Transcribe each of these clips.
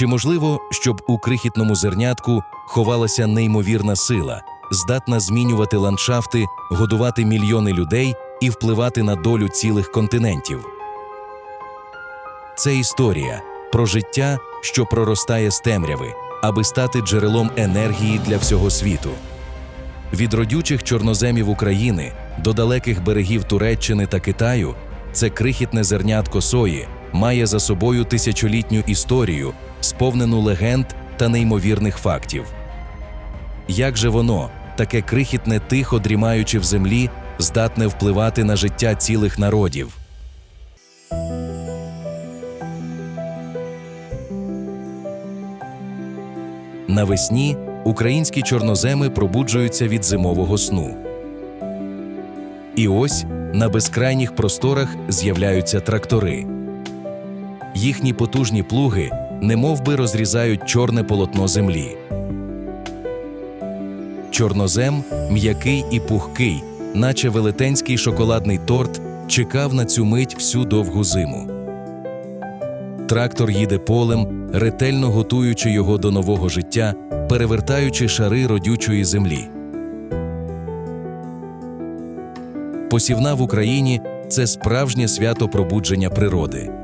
Чи можливо, щоб у крихітному зернятку ховалася неймовірна сила, здатна змінювати ландшафти, годувати мільйони людей і впливати на долю цілих континентів? Це історія про життя, що проростає з темряви, аби стати джерелом енергії для всього світу. Від родючих чорноземів України до далеких берегів Туреччини та Китаю це крихітне зернятко сої має за собою тисячолітню історію, сповнену легенд та неймовірних фактів. Як же воно, таке крихітне тихо дрімаючи в землі, здатне впливати на життя цілих народів? Навесні українські чорноземи пробуджуються від зимового сну. І ось на безкрайніх просторах з'являються трактори. Їхні потужні плуги немов би розрізають чорне полотно землі. Чорнозем, м'який і пухкий, наче велетенський шоколадний торт, чекав на цю мить всю довгу зиму. Трактор їде полем, ретельно готуючи його до нового життя, перевертаючи шари родючої землі. Посівна в Україні це справжнє свято пробудження природи.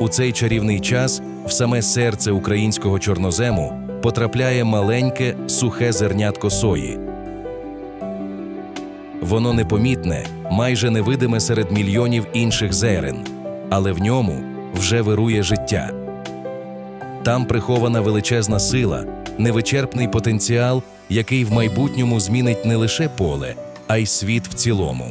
У цей чарівний час в саме серце українського чорнозему потрапляє маленьке сухе зернятко сої. Воно непомітне, майже невидиме серед мільйонів інших зерен, але в ньому вже вирує життя. Там прихована величезна сила, невичерпний потенціал, який в майбутньому змінить не лише поле, а й світ в цілому.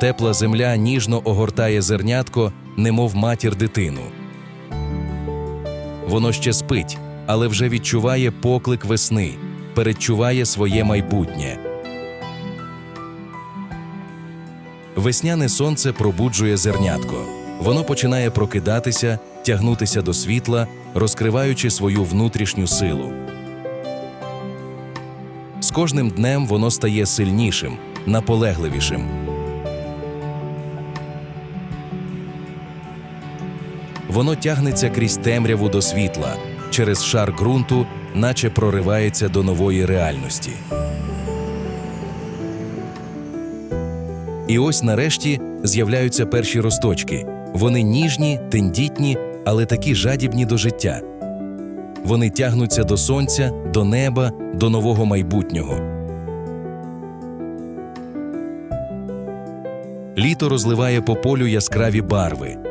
Тепла земля ніжно огортає зернятко, немов матір дитину. Воно ще спить, але вже відчуває поклик весни, передчуває своє майбутнє. Весняне сонце пробуджує зернятко. Воно починає прокидатися, тягнутися до світла, розкриваючи свою внутрішню силу. З кожним днем воно стає сильнішим, наполегливішим. Воно тягнеться крізь темряву до світла, через шар ґрунту, наче проривається до нової реальності. І ось нарешті з'являються перші росточки. Вони ніжні, тендітні, але такі жадібні до життя. Вони тягнуться до сонця, до неба, до нового майбутнього. Літо розливає по полю яскраві барви.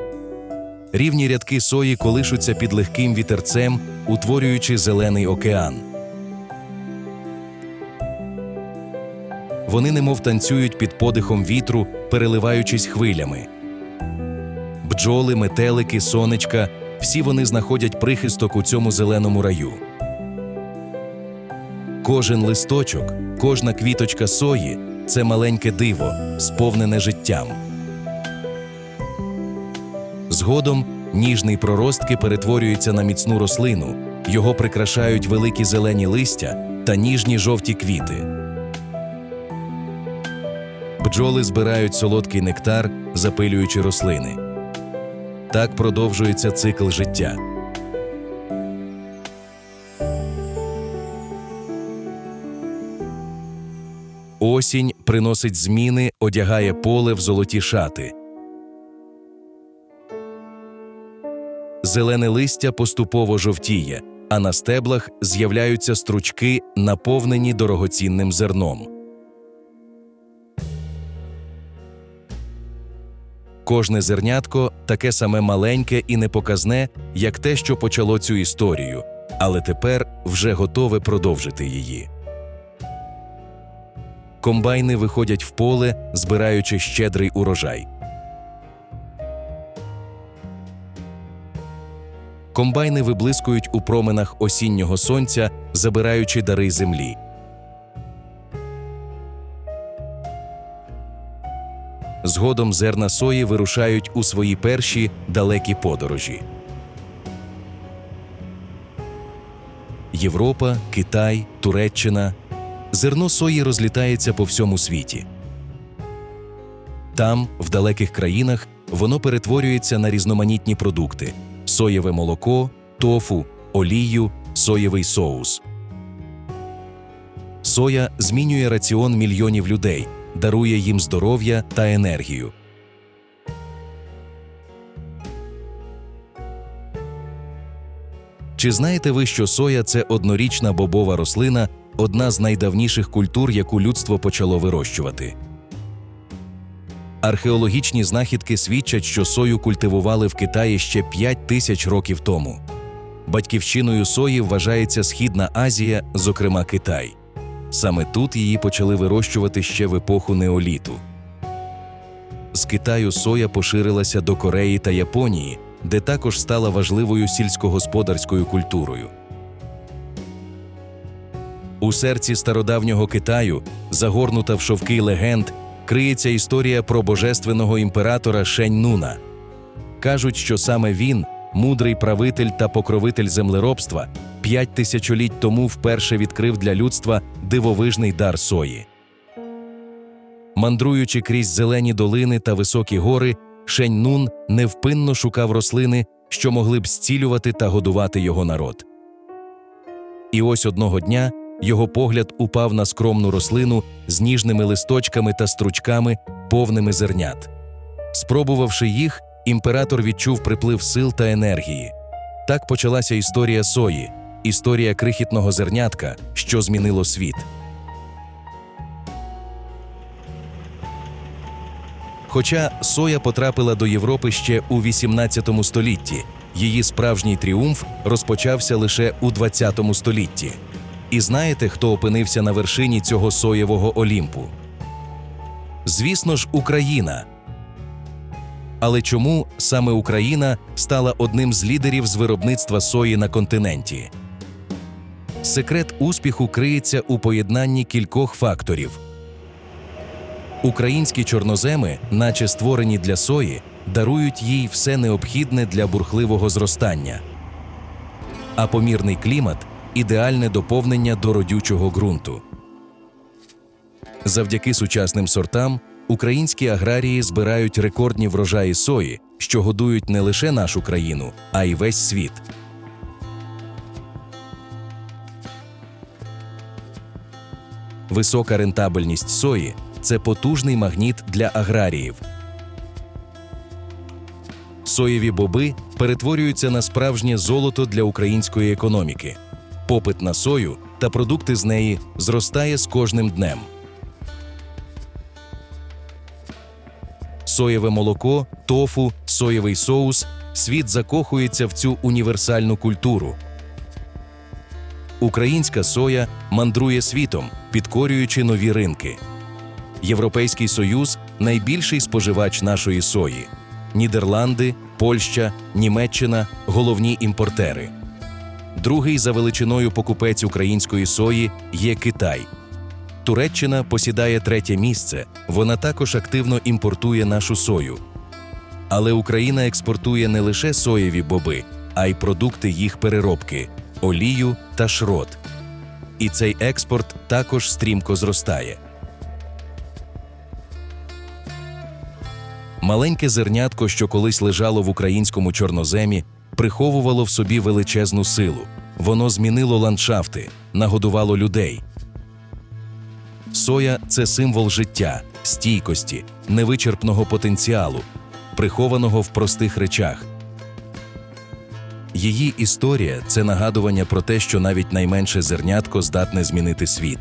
Рівні рядки сої колишуться під легким вітерцем, утворюючи зелений океан. Вони немов танцюють під подихом вітру, переливаючись хвилями. Бджоли, метелики, сонечка всі вони знаходять прихисток у цьому зеленому раю. Кожен листочок, кожна квіточка сої це маленьке диво, сповнене життям. Згодом ніжний проростки перетворюється на міцну рослину, його прикрашають великі зелені листя та ніжні жовті квіти. Бджоли збирають солодкий нектар, запилюючи рослини. Так продовжується цикл життя. Осінь приносить зміни, одягає поле в золоті шати. Зелене листя поступово жовтіє, а на стеблах з'являються стручки, наповнені дорогоцінним зерном. Кожне зернятко таке саме маленьке і непоказне, як те, що почало цю історію, але тепер вже готове продовжити її. Комбайни виходять в поле, збираючи щедрий урожай. Комбайни виблискують у променах осіннього сонця, забираючи дари землі. Згодом зерна сої вирушають у свої перші далекі подорожі. Європа, Китай, Туреччина. Зерно сої розлітається по всьому світі. Там, в далеких країнах, воно перетворюється на різноманітні продукти: соєве молоко, тофу, олію, соєвий соус. Соя змінює раціон мільйонів людей, дарує їм здоров'я та енергію. Чи знаєте ви, що соя це однорічна бобова рослина, одна з найдавніших культур, яку людство почало вирощувати? Археологічні знахідки свідчать, що сою культивували в Китаї ще 5 тисяч років тому. Батьківщиною сої вважається Східна Азія, зокрема Китай. Саме тут її почали вирощувати ще в епоху неоліту. З Китаю соя поширилася до Кореї та Японії, де також стала важливою сільськогосподарською культурою. У серці стародавнього Китаю, загорнута в шовки легенд, криється історія про божественного імператора Шень-Нуна. Кажуть, що саме він, мудрий правитель та покровитель землеробства, п'ять тисячоліть тому вперше відкрив для людства дивовижний дар сої. Мандруючи крізь зелені долини та високі гори, Шень-Нун невпинно шукав рослини, що могли б зцілювати та годувати його народ. І ось одного дня його погляд упав на скромну рослину з ніжними листочками та стручками, повними зернят. Спробувавши їх, імператор відчув приплив сил та енергії. Так почалася історія сої, історія крихітного зернятка, що змінило світ. Хоча соя потрапила до Європи ще у 18 столітті, її справжній тріумф розпочався лише у 20 столітті. І знаєте, хто опинився на вершині цього соєвого Олімпу? Звісно ж, Україна. Але чому саме Україна стала одним з лідерів з виробництва сої на континенті? Секрет успіху криється у поєднанні кількох факторів. Українські чорноземи, наче створені для сої, дарують їй все необхідне для бурхливого зростання. А помірний клімат ідеальне доповнення до родючого ґрунту. Завдяки сучасним сортам українські аграрії збирають рекордні врожаї сої, що годують не лише нашу країну, а й весь світ. Висока рентабельність сої це потужний магніт для аграріїв. Соєві боби перетворюються на справжнє золото для української економіки. Попит на сою та продукти з неї зростає з кожним днем. Соєве молоко, тофу, соєвий соус світ закохується в цю універсальну культуру. Українська соя мандрує світом, підкорюючи нові ринки. Європейський Союз найбільший споживач нашої сої. Нідерланди, Польща, Німеччина головні імпортери. Другий за величиною покупець української сої є Китай. Туреччина посідає третє місце. Вона також активно імпортує нашу сою. Але Україна експортує не лише соєві боби, а й продукти їх переробки олію та шрот. І цей експорт також стрімко зростає. Маленьке зернятко, що колись лежало в українському чорноземі, приховувало в собі величезну силу. Воно змінило ландшафти, нагодувало людей. Соя це символ життя, стійкості, невичерпного потенціалу, прихованого в простих речах. Її історія це нагадування про те, що навіть найменше зернятко здатне змінити світ.